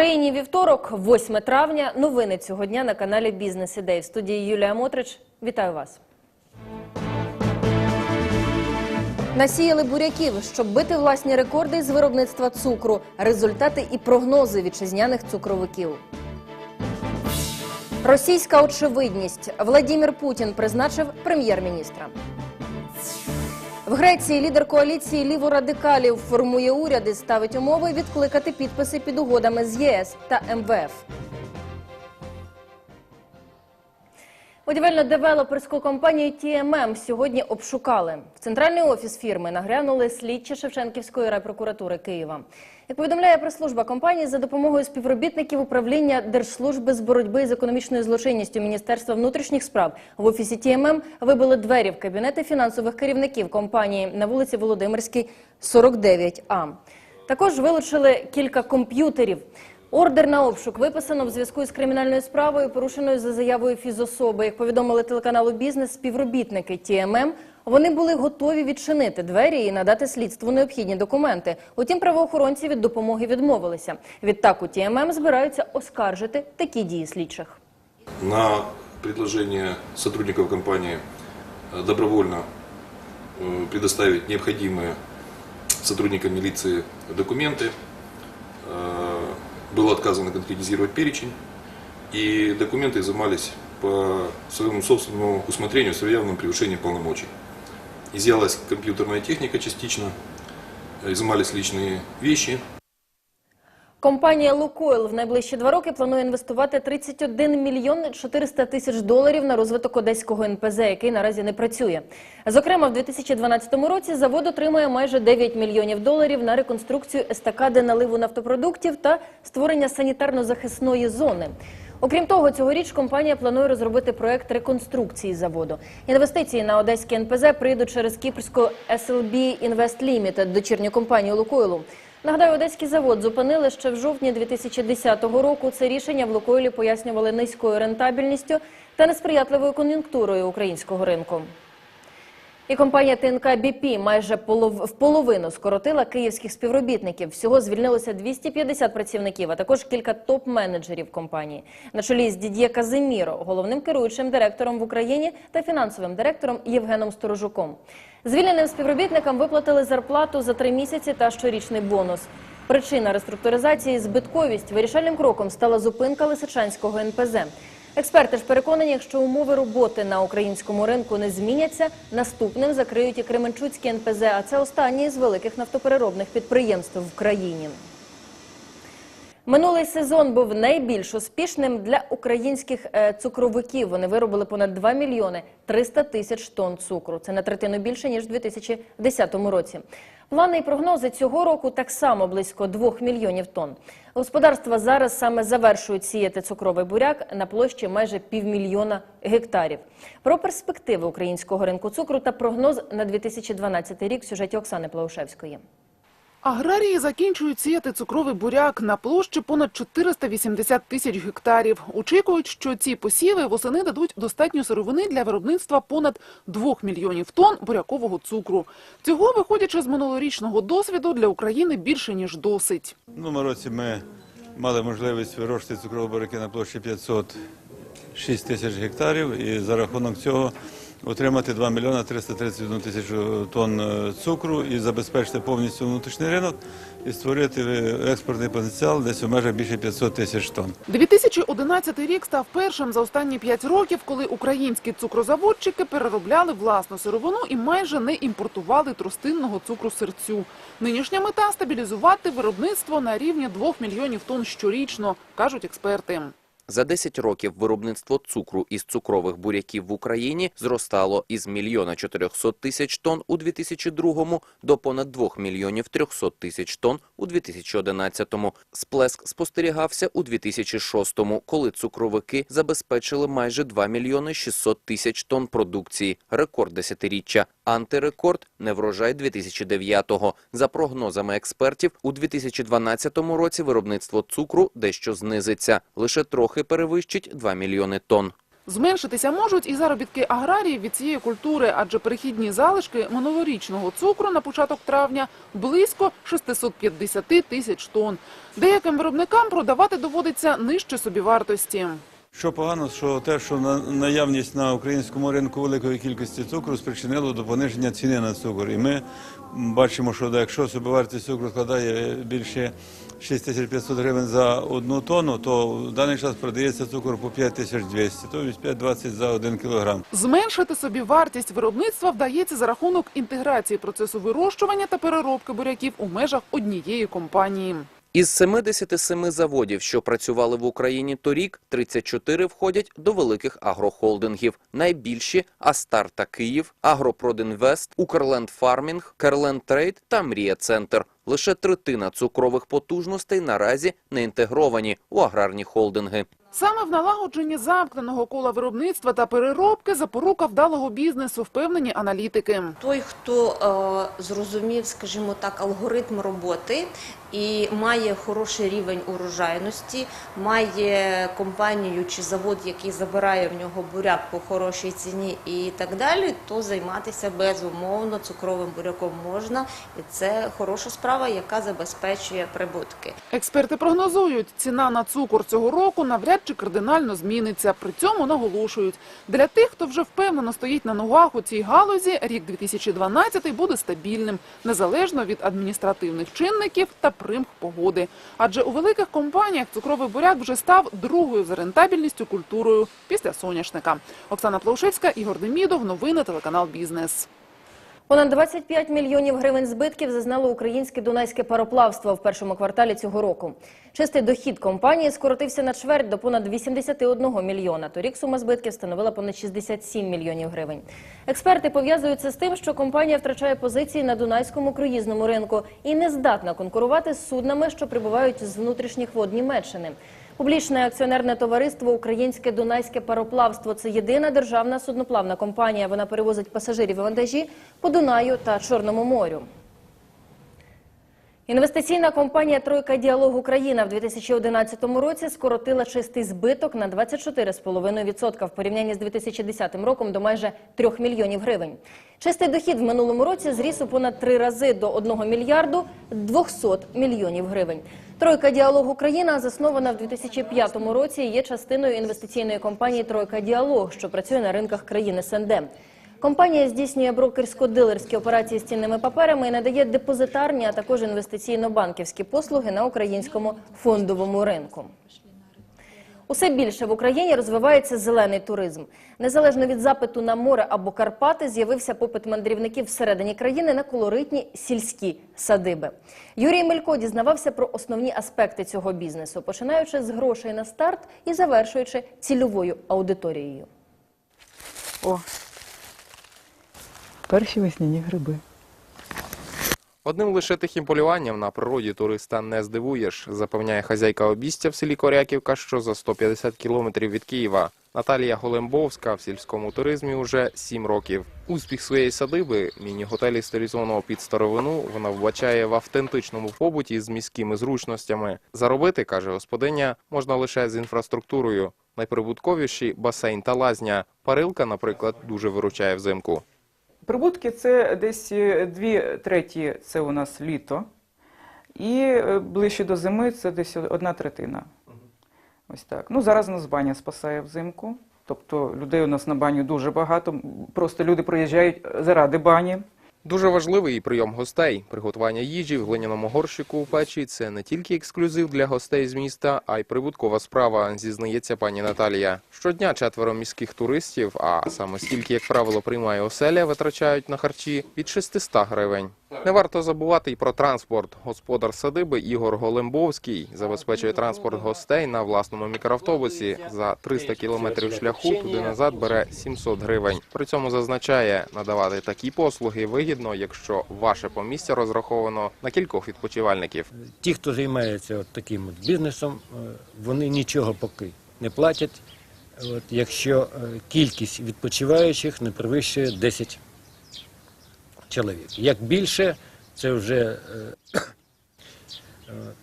країні вівторок, 8 травня. Новини цього дня на каналі Бізнес Ідей. В студії Юлія Мотрич. Вітаю вас. Насіяли буряків, щоб бити власні рекорди з виробництва цукру, результати і прогнози вітчизняних цукровиків. Російська очевидність. Владімір Путін призначив прем'єр-міністра. В Греції лідер коаліції ліворадикалів формує уряд і ставить умови відкликати підписи під угодами з ЄС та МВФ. Будівельно-девелоперську компанію TMM сьогодні обшукали. В центральний офіс фірми нагрянули слідчі Шевченківської райпрокуратури Києва. Як повідомляє прес-служба компанії, за допомогою співробітників управління Держслужби з боротьби з економічною злочинністю Міністерства внутрішніх справ в офісі TMM вибили двері в кабінети фінансових керівників компанії на вулиці Володимирській, 49А. Також вилучили кілька комп'ютерів. Ордер на обшук виписано в зв'язку із кримінальною справою, порушеною за заявою фізособи. Як повідомили телеканалу Бізнес, співробітники ТММ, вони були готові відчинити двері і надати слідству необхідні документи. Утім, правоохоронці від допомоги відмовилися. Відтак у ТММ збираються оскаржити такі дії слідчих. на предложение сотрудников компании э, добровольно э, предоставить необходимые сотрудникам милиции документы. Было отказано конкретизировать перечень, и документы изымались по своему собственному усмотрению с явным превышением полномочий. Изъялась компьютерная техника частично, изымались личные вещи, Компанія «Лукойл» в найближчі два роки планує інвестувати 31 мільйон 400 тисяч доларів на розвиток одеського НПЗ, який наразі не працює. Зокрема, в 2012 році завод отримає майже 9 мільйонів доларів на реконструкцію естакади наливу нафтопродуктів та створення санітарно-захисної зони. Окрім того, цьогоріч компанія планує розробити проект реконструкції заводу. Інвестиції на одеський НПЗ прийдуть через кіпрську SLB Invest Limited, дочірню компанію «Лукойлу». Нагадаю, одеський завод зупинили ще в жовтні 2010 року. Це рішення в Лукойлі пояснювали низькою рентабельністю та несприятливою кон'юнктурою українського ринку. І компанія ТНК «БІПІ» майже полов... в половину скоротила київських співробітників. Всього звільнилося 250 працівників, а також кілька топ-менеджерів компанії. На чолі з Дід'є Казиміро, головним керуючим директором в Україні та фінансовим директором Євгеном Сторожуком. Звільненим співробітникам виплатили зарплату за три місяці та щорічний бонус. Причина реструктуризації – збитковість. Вирішальним кроком стала зупинка Лисичанського НПЗ. Експерти ж переконані, якщо умови роботи на українському ринку не зміняться, наступним закриють і Кременчуцьке НПЗ, а це останнє з великих нафтопереробних підприємств в країні. Минулий сезон був найбільш успішним для українських е, цукровиків. Вони виробили понад 2 мільйони 300 тисяч тонн цукру. Це на третину більше ніж у 2010 році. Плани і прогнози цього року так само близько 2 мільйонів тонн. Господарства зараз саме завершують сіяти цукровий буряк на площі майже півмільйона гектарів. Про перспективи українського ринку цукру та прогноз на 2012 рік в сюжеті Оксани Плаушевської. Аграрії закінчують сіяти цукровий буряк на площі понад 480 тисяч гектарів. Очікують, що ці посіви восени дадуть достатньо сировини для виробництва понад 2 мільйонів тонн бурякового цукру. Цього, виходячи з минулорічного досвіду, для України більше ніж досить. Минулому році ми мали можливість вирощувати цукрові буряки на площі 506 тисяч гектарів і за рахунок цього отримати 2 мільйона 331 тисячу тонн е, цукру і забезпечити повністю внутрішній ринок і створити експортний потенціал десь у межах більше 500 тисяч тонн. 2011 рік став першим за останні 5 років, коли українські цукрозаводчики переробляли власну сировину і майже не імпортували тростинного цукру серцю. Нинішня мета – стабілізувати виробництво на рівні 2 мільйонів тонн щорічно, кажуть експерти. За 10 років виробництво цукру із цукрових буряків в Україні зростало із мільйона 400 тисяч тонн у 2002 до понад 2 мільйонів 300 тисяч тонн у 2011. Сплеск спостерігався у 2006, коли цукровики забезпечили майже 2 мільйони 600 тисяч тонн продукції, рекорд десятиріччя. Антирекорд – неврожай 2009-го. За прогнозами експертів, у 2012 році виробництво цукру дещо знизиться, лише трохи перевищить 2 мільйони тонн. Зменшитися можуть і заробітки аграріїв від цієї культури, адже перехідні залишки минулорічного цукру на початок травня близько 650 тисяч тонн. Деяким виробникам продавати доводиться нижче собівартості. Що погано, що те, що на наявність на українському ринку великої кількості цукру спричинило до пониження ціни на цукор. І ми бачимо, що якщо собівартість цукру складає більше 6500 гривень за одну тонну, то в даний час продається цукор по 5200, тобто 5,20 за один кілограм. Зменшити собі вартість виробництва вдається за рахунок інтеграції процесу вирощування та переробки буряків у межах однієї компанії. Із 77 заводів, що працювали в Україні торік, 34 входять до великих агрохолдингів. Найбільші – Астарта Київ, Агропродінвест, Укрленд Фармінг, Керленд Трейд та Мрія Центр. Лише третина цукрових потужностей наразі не інтегровані у аграрні холдинги. Саме в налагодженні замкненого кола виробництва та переробки запорука вдалого бізнесу, впевнені аналітики. Той, хто е, зрозумів, скажімо так, алгоритм роботи і має хороший рівень урожайності, має компанію чи завод, який забирає в нього буряк по хорошій ціні і так далі, то займатися безумовно цукровим буряком можна, і це хороша справа, яка забезпечує прибутки. Експерти прогнозують, ціна на цукор цього року навряд чи кардинально зміниться. При цьому наголошують, для тих, хто вже впевнено стоїть на ногах у цій галузі, рік 2012 буде стабільним, незалежно від адміністративних чинників та примх погоди. Адже у великих компаніях цукровий буряк вже став другою за рентабельністю культурою після соняшника. Оксана Плаушевська, Ігор Демідов, новини телеканал Бізнес. Понад 25 мільйонів гривень збитків зазнало українське дунайське пароплавство в першому кварталі цього року. Чистий дохід компанії скоротився на чверть до понад 81 мільйона. Торік сума збитків становила понад 67 мільйонів гривень. Експерти пов'язують це з тим, що компанія втрачає позиції на дунайському круїзному ринку і не здатна конкурувати з суднами, що прибувають з внутрішніх вод Німеччини. Публічне акціонерне товариство Українське Дунайське пароплавство це єдина державна судноплавна компанія. Вона перевозить пасажирів і вантажі по Дунаю та Чорному морю. Інвестиційна компанія Тройка Діалог Україна в 2011 році скоротила чистий збиток на 24,5% в порівнянні з 2010 роком до майже 3 мільйонів гривень. Чистий дохід в минулому році зріс у понад три рази до 1 мільярду 200 мільйонів гривень. Тройка Діалог Україна заснована в 2005 році і є частиною інвестиційної компанії Тройка Діалог, що працює на ринках країн СНД. Компанія здійснює брокерсько-дилерські операції з цінними паперами і надає депозитарні, а також інвестиційно-банківські послуги на українському фондовому ринку. Усе більше в Україні розвивається зелений туризм. Незалежно від запиту на море або Карпати, з'явився попит мандрівників всередині країни на колоритні сільські садиби. Юрій Мелько дізнавався про основні аспекти цього бізнесу, починаючи з грошей на старт і завершуючи цільовою аудиторією. О, перші весняні гриби. Одним лише тихим полюванням на природі туриста не здивуєш, запевняє хазяйка обістя в селі Коряківка, що за 150 кілометрів від Києва. Наталія Голембовська в сільському туризмі уже 7 років. Успіх своєї садиби, міні-готелі стилізованого під старовину, вона вбачає в автентичному побуті з міськими зручностями. Заробити, каже господиня, можна лише з інфраструктурою. Найприбутковіші басейн та лазня. Парилка, наприклад, дуже виручає взимку. Прибутки це десь е, дві треті це у нас літо, і е, ближче до зими це десь одна третина. Ось так. Ну, зараз нас баня спасає взимку. Тобто людей у нас на баню дуже багато. Просто люди приїжджають заради бані. Дуже важливий і прийом гостей. Приготування їжі в глиняному горщику у печі – це не тільки ексклюзив для гостей з міста, а й прибуткова справа, зізнається пані Наталія. Щодня четверо міських туристів, а саме стільки, як правило, приймає оселя, витрачають на харчі від 600 гривень. Не варто забувати й про транспорт. Господар садиби Ігор Голембовський забезпечує транспорт гостей на власному мікроавтобусі. За 300 кілометрів шляху туди-назад бере 700 гривень. При цьому зазначає, надавати такі послуги вигідно, якщо ваше помістя розраховано на кількох відпочивальників. ті, хто займається от таким от бізнесом, е, вони нічого поки не платять, от, якщо е, кількість відпочиваючих не перевищує 10 чоловік. Як більше, це вже е,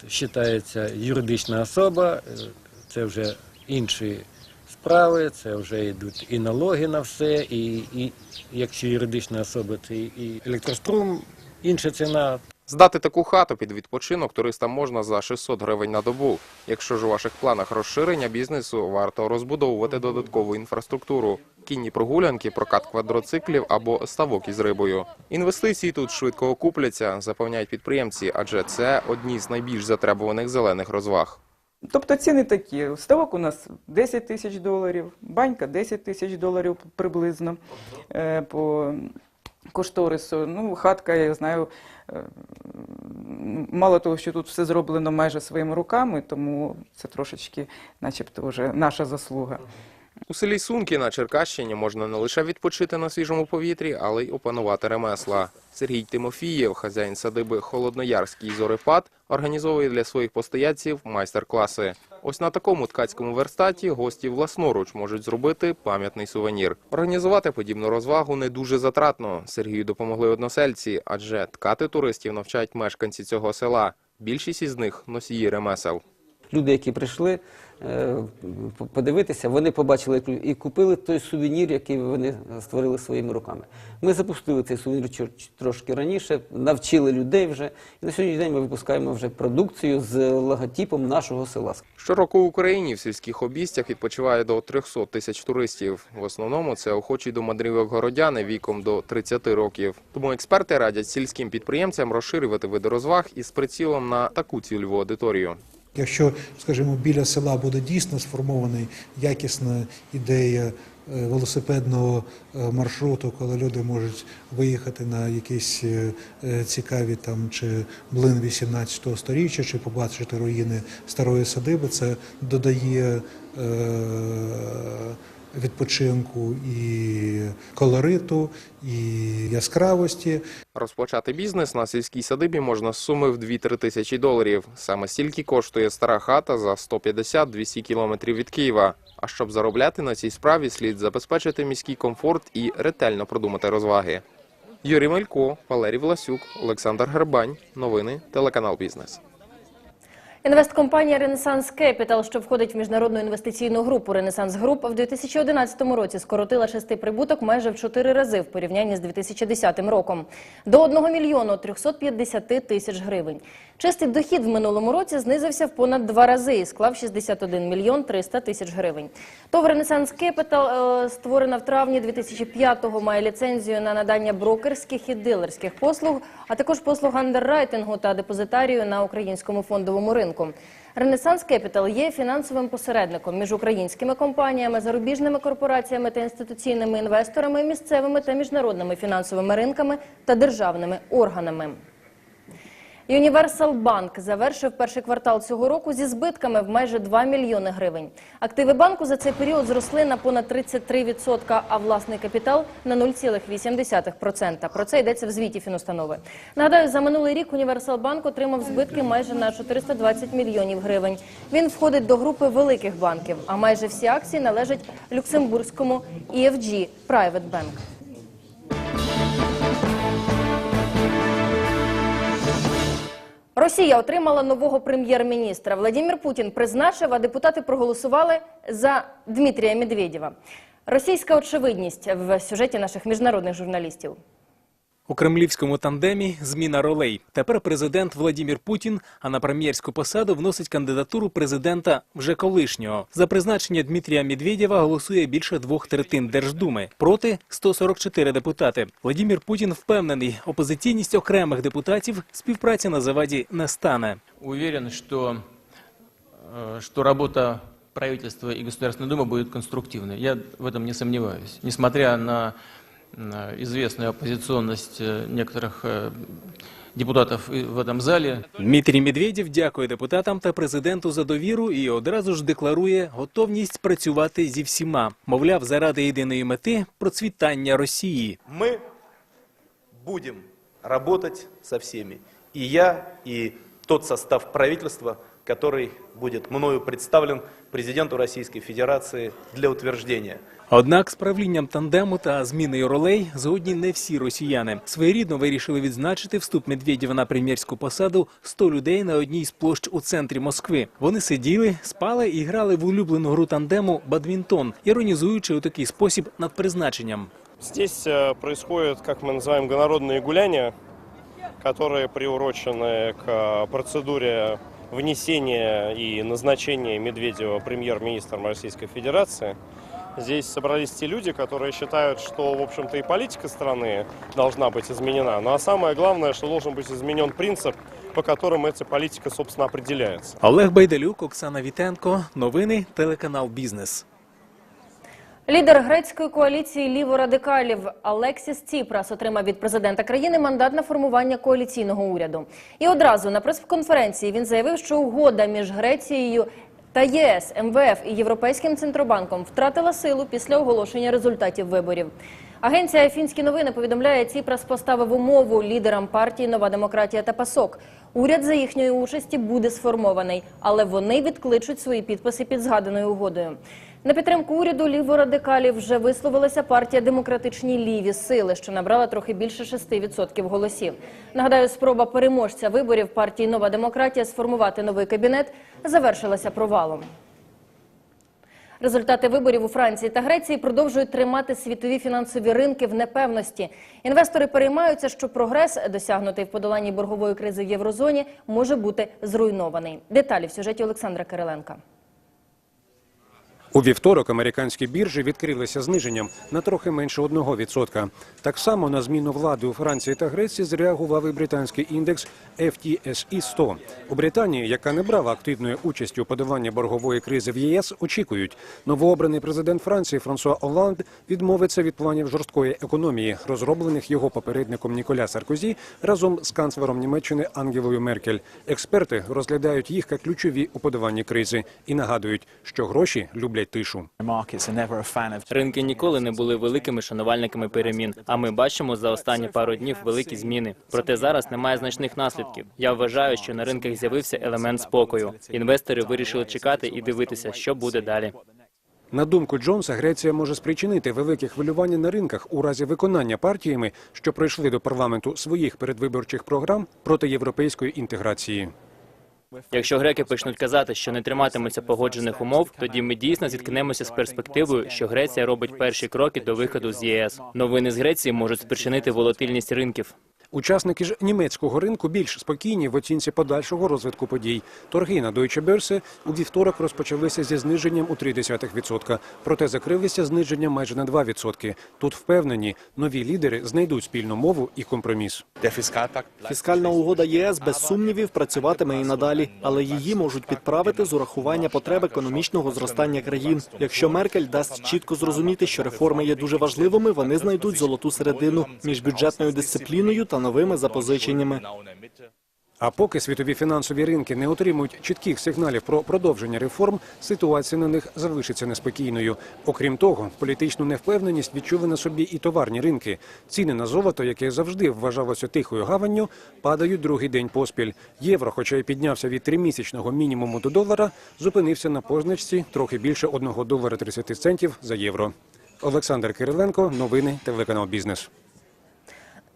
вважається юридична особа, це вже інші справи, це вже йдуть і налоги на все, і, і якщо юридична особа, це і електрострум, інша ціна. Здати таку хату під відпочинок туристам можна за 600 гривень на добу. Якщо ж у ваших планах розширення бізнесу, варто розбудовувати додаткову інфраструктуру. Кінні прогулянки, прокат квадроциклів або ставок із рибою. Інвестиції тут швидко окупляться, запевняють підприємці, адже це одні з найбільш затребуваних зелених розваг. Тобто ціни такі. Ставок у нас 10 тисяч доларів, банька 10 тисяч доларів приблизно е, по кошторису. Ну, хатка, я знаю, е, мало того, що тут все зроблено майже своїми руками, тому це трошечки, начебто, вже наша заслуга. У селі Сунки на Черкащині можна не лише відпочити на свіжому повітрі, але й опанувати ремесла. Сергій Тимофієв, хазяїн садиби Холодноярський зорепад, організовує для своїх постояльців майстер-класи. Ось на такому ткацькому верстаті гості власноруч можуть зробити пам'ятний сувенір. Організувати подібну розвагу не дуже затратно. Сергію допомогли односельці, адже ткати туристів навчають мешканці цього села. Більшість із них носії ремесел. Люди, які прийшли подивитися, вони побачили і купили той сувенір, який вони створили своїми руками. Ми запустили цей сувенір трошки раніше, навчили людей вже. І на сьогоднішній день ми випускаємо вже продукцію з логотипом нашого села. Щороку в Україні в сільських обійстях відпочиває до 300 тисяч туристів. В основному це охочі до мандрівок городяни віком до 30 років. Тому експерти радять сільським підприємцям розширювати види розваг із прицілом на таку цільову аудиторію. Якщо, скажімо, біля села буде дійсно сформована якісна ідея е, велосипедного е, маршруту, коли люди можуть виїхати на якісь е, цікаві там чи блин 18 сторіччя, чи побачити руїни старої садиби, це додає е, відпочинку і колориту, і яскравості. Розпочати бізнес на сільській садибі можна з суми в 2-3 тисячі доларів. Саме стільки коштує стара хата за 150-200 кілометрів від Києва. А щоб заробляти на цій справі, слід забезпечити міський комфорт і ретельно продумати розваги. Юрій Мелько, Валерій Власюк, Олександр Гербань. Новини, телеканал Бізнес. Інвесткомпанія Ренесанс Кепітал, що входить в міжнародну інвестиційну групу Ренесанс Груп, в 2011 році скоротила чистий прибуток майже в 4 рази в порівнянні з 2010 роком до 1 мільйону 350 тисяч гривень. Чистий дохід в минулому році знизився в понад два рази і склав 61 мільйон 300 тисяч гривень. ТОВ Ренесанс Кепітал, е, створена в травні 2005-го, має ліцензію на надання брокерських і дилерських послуг, а також послуг андеррайтингу та депозитарію на українському фондовому ринку. Ренесанс Кепітал є фінансовим посередником між українськими компаніями, зарубіжними корпораціями та інституційними інвесторами, місцевими та міжнародними фінансовими ринками та державними органами. Universal Bank завершив перший квартал цього року зі збитками в майже 2 мільйони гривень. Активи банку за цей період зросли на понад 33%, а власний капітал на 0,8%. Про це йдеться в звіті фінустанови. Нагадаю, за минулий рік Universal Bank отримав збитки майже на 420 мільйонів гривень. Він входить до групи великих банків, а майже всі акції належать люксембурзькому EFG Private Bank. Росія отримала нового прем'єр-міністра. Владимир Путін призначив, а депутати проголосували за Дмитрія Медведєва. Російська очевидність в сюжеті наших міжнародних журналістів. У кремлівському тандемі зміна ролей. Тепер президент Владімір Путін, а на прем'єрську посаду вносить кандидатуру президента вже колишнього. За призначення Дмитрія Медведєва голосує більше двох третин Держдуми. Проти 144 депутати. Владімір Путін впевнений, опозиційність окремих депутатів співпраці на заваді не стане. Уверен, что, э, что работа правительства и Государственной Думы будет конструктивной. Я в этом не сомневаюсь. Несмотря на на известную оппозиционность э, некоторых э, депутатов и в этом зале, Дмитрій Медведєв дякує депутатам та президенту за довіру і одразу ж декларує готовність працювати зі всіма. Мовляв, заради єдиної мети процвітання Росії. Мы будем работать со всеми. И я, и тот состав правительства, который будет мною представлен президенту Российской Федерации для утверждения. Однак з правлінням тандему та зміною ролей згодні не всі росіяни. Своєрідно вирішили відзначити вступ Медведєва на прем'єрську посаду 100 людей на одній з площ у центрі Москви. Вони сиділи, спали і грали в улюблену гру тандему бадмінтон, іронізуючи у такий спосіб над призначенням. Здесь э, происходят, как мы называем, гонородные гуляния, которые приурочены к э, процедуре внесения и назначения Медведева премьер-министром Российской Федерации. Здесь собрались те люди, которые считают, что, в общем-то, и политика страны должна быть изменена. Ну а самое главное, что должен быть изменен принцип, по которому эта политика, собственно, определяется. Олег Байдалюк, Оксана Вітенко. Новини телеканал Бізнес. Лідер грецької коаліції ліворадикалів Алексіс Ціпрас отримав від президента країни мандат на формування коаліційного уряду. І одразу на прес-конференції він заявив, що угода між Грецією та ЄС, МВФ і Європейським центробанком втратила силу після оголошення результатів виборів. Агенція Фінські новини повідомляє, Ціпрас поставив умову лідерам партії Нова демократія та ПАСОК. Уряд за їхньої участі буде сформований, але вони відкличуть свої підписи під згаданою угодою. На підтримку уряду ліворадикалів вже висловилася партія демократичні ліві сили, що набрала трохи більше 6% голосів. Нагадаю, спроба переможця виборів партії Нова демократія сформувати новий кабінет завершилася провалом. Результати виборів у Франції та Греції продовжують тримати світові фінансові ринки в непевності. Інвестори переймаються, що прогрес, досягнутий в подоланні боргової кризи в єврозоні, може бути зруйнований. Деталі в сюжеті Олександра Кириленка. У вівторок американські біржі відкрилися зниженням на трохи менше 1%. Так само на зміну влади у Франції та Греції зреагував і британський індекс FTSE 100. У Британії, яка не брала активної участі у подоланні боргової кризи в ЄС, очікують, новообраний президент Франції Франсуа Оланд відмовиться від планів жорсткої економії, розроблених його попередником Ніколя Саркозі разом з канцлером Німеччини Ангелою Меркель. Експерти розглядають їх як ключові у подоланні кризи і нагадують, що гроші люблять тишу. Ринки ніколи не були великими шанувальниками перемін. А ми бачимо за останні пару днів великі зміни. Проте зараз немає значних наслідків. Я вважаю, що на ринках з'явився елемент спокою. Інвестори вирішили чекати і дивитися, що буде далі. На думку Джонса, Греція може спричинити велике хвилювання на ринках у разі виконання партіями, що пройшли до парламенту своїх передвиборчих програм проти європейської інтеграції. Якщо греки почнуть казати, що не триматимуться погоджених умов, тоді ми дійсно зіткнемося з перспективою, що Греція робить перші кроки до виходу з ЄС. Новини з Греції можуть спричинити волатильність ринків. Учасники ж німецького ринку більш спокійні в оцінці подальшого розвитку подій. Торги на Deutsche Börse у вівторок розпочалися зі зниженням у 0,3%, проте закрилися зниженням майже на 2%. Тут впевнені, нові лідери знайдуть спільну мову і компроміс. Фіскальна угода ЄС без сумнівів працюватиме і надалі, але її можуть підправити з урахування потреб економічного зростання країн. Якщо Меркель дасть чітко зрозуміти, що реформи є дуже важливими, вони знайдуть золоту середину між бюджетною дисципліною та новими запозиченнями. А поки світові фінансові ринки не отримують чітких сигналів про продовження реформ, ситуація на них залишиться неспокійною. Окрім того, політичну невпевненість відчули на собі і товарні ринки. Ціни на золото, яке завжди вважалося тихою гаванню, падають другий день поспіль. Євро, хоча й піднявся від тримісячного мінімуму до долара, зупинився на позначці трохи більше 1 долара 30 центів за євро. Олександр Кириленко, новини, телеканал Бізнес.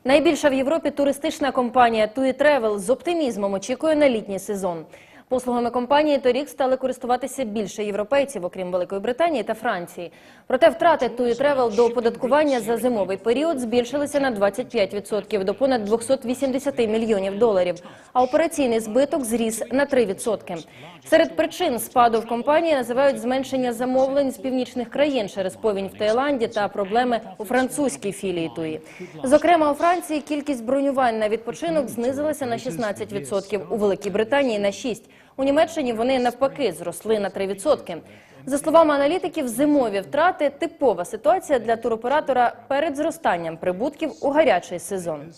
Найбільша в Європі туристична компанія TUI Travel з оптимізмом очікує на літній сезон. Послугами компанії торік стали користуватися більше європейців, окрім Великої Британії та Франції. Проте втрати TUI Travel до оподаткування за зимовий період збільшилися на 25% до понад 280 мільйонів доларів, а операційний збиток зріс на 3%. Серед причин спаду в компанії називають зменшення замовлень з північних країн через повінь в Таїланді та проблеми у французькій філії TUI. Зокрема, у Франції кількість бронювань на відпочинок знизилася на 16%, у Великій Британії на 6%. У Німеччині вони навпаки зросли на 3%. За словами аналітиків, зимові втрати типова ситуація для туроператора перед зростанням прибутків у гарячий сезон.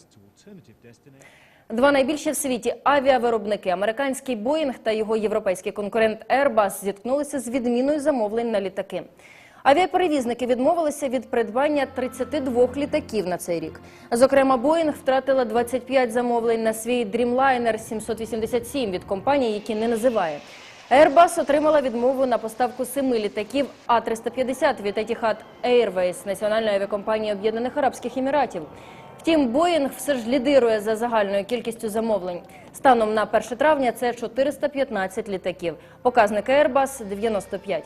Два найбільші в світі авіавиробники американський Боїнг та його європейський конкурент Airbus зіткнулися з відміною замовлень на літаки. Авіаперевізники відмовилися від придбання 32 літаків на цей рік. Зокрема, Боїнг втратила 25 замовлень на свій Dreamliner 787 від компанії, які не називає. Airbus отримала відмову на поставку семи літаків А-350 від Etihad Airways національної авіакомпанії Об'єднаних Арабських Еміратів. Втім, Боїнг все ж лідирує за загальною кількістю замовлень. Станом на 1 травня це 415 літаків. Показник Airbus – 95.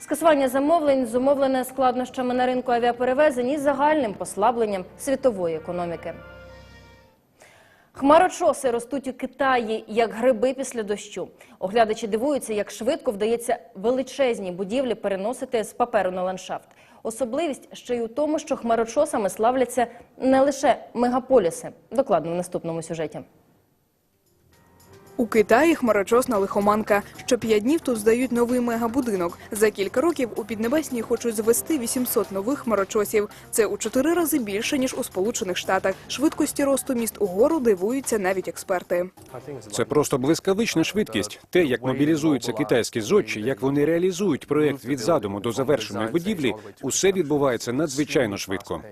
Скасування замовлень зумовлене складнощами на ринку авіаперевезень і загальним послабленням світової економіки. Хмарочоси ростуть у Китаї як гриби після дощу. Оглядачі дивуються, як швидко вдається величезні будівлі переносити з паперу на ландшафт. Особливість ще й у тому, що хмарочосами славляться не лише мегаполіси. Докладно в наступному сюжеті. У Китаї хмарочосна лихоманка. Що п'ять днів тут здають новий мегабудинок. За кілька років у Піднебесній хочуть звести 800 нових хмарочосів. Це у чотири рази більше ніж у Сполучених Штатах. Швидкості росту міст угору дивуються навіть експерти. Це просто блискавична швидкість. Те, як мобілізуються китайські зодчі, як вони реалізують проект від задуму до завершеної будівлі, усе відбувається надзвичайно швидко.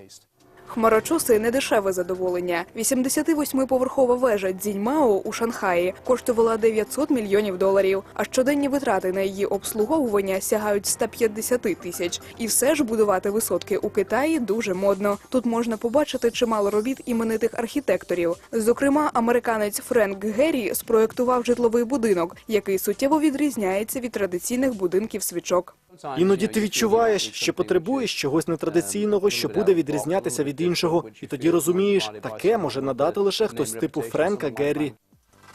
Хмарочоси – недешеве задоволення. 88-поверхова вежа Цзіньмао у Шанхаї коштувала 900 мільйонів доларів, а щоденні витрати на її обслуговування сягають 150 тисяч. І все ж будувати висотки у Китаї дуже модно. Тут можна побачити чимало робіт іменитих архітекторів. Зокрема, американець Френк Геррі спроектував житловий будинок, який суттєво відрізняється від традиційних будинків свічок. Іноді ти відчуваєш, що потребуєш чогось нетрадиційного, що буде відрізнятися від іншого, і тоді розумієш, таке може надати лише хтось типу Френка Геррі.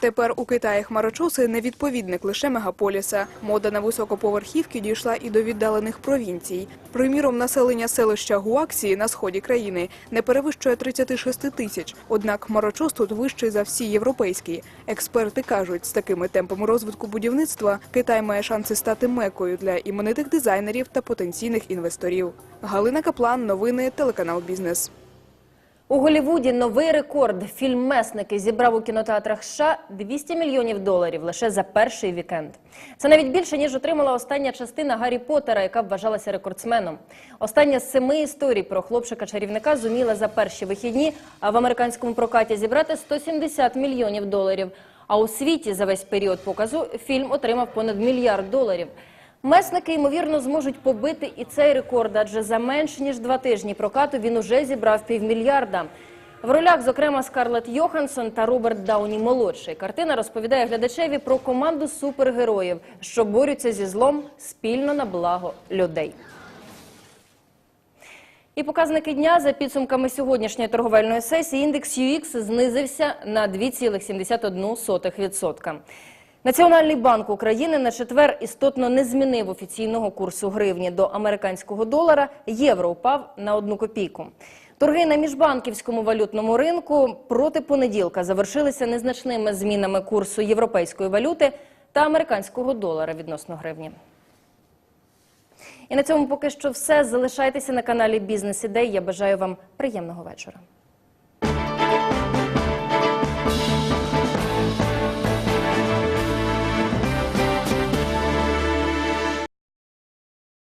Тепер у Китаї хмарочоси не відповідник лише мегаполіса. Мода на високоповерхівки дійшла і до віддалених провінцій. Приміром, населення селища Гуаксі на сході країни не перевищує 36 тисяч. Однак хмарочос тут вищий за всі європейські. Експерти кажуть, з такими темпами розвитку будівництва Китай має шанси стати мекою для іменитих дизайнерів та потенційних інвесторів. Галина Каплан, новини, телеканал Бізнес. У Голлівуді новий рекорд. Фільм «Месники» зібрав у кінотеатрах США 200 мільйонів доларів лише за перший вікенд. Це навіть більше, ніж отримала остання частина Гаррі Поттера, яка вважалася рекордсменом. Остання з семи історій про хлопчика-чарівника зуміла за перші вихідні в американському прокаті зібрати 170 мільйонів доларів. А у світі за весь період показу фільм отримав понад мільярд доларів. Месники, ймовірно, зможуть побити і цей рекорд, адже за менш ніж два тижні прокату він уже зібрав півмільярда. В ролях, зокрема, Скарлетт Йоханссон та Роберт Дауні молодший. Картина розповідає глядачеві про команду супергероїв, що борються зі злом спільно на благо людей. І показники дня за підсумками сьогоднішньої торговельної сесії індекс UX знизився на 2,71%. Національний банк України на четвер істотно не змінив офіційного курсу гривні до американського долара. Євро упав на одну копійку. Торги на міжбанківському валютному ринку проти понеділка завершилися незначними змінами курсу європейської валюти та американського долара відносно гривні. І на цьому поки що все. Залишайтеся на каналі Бізнес Ідей. Я бажаю вам приємного вечора.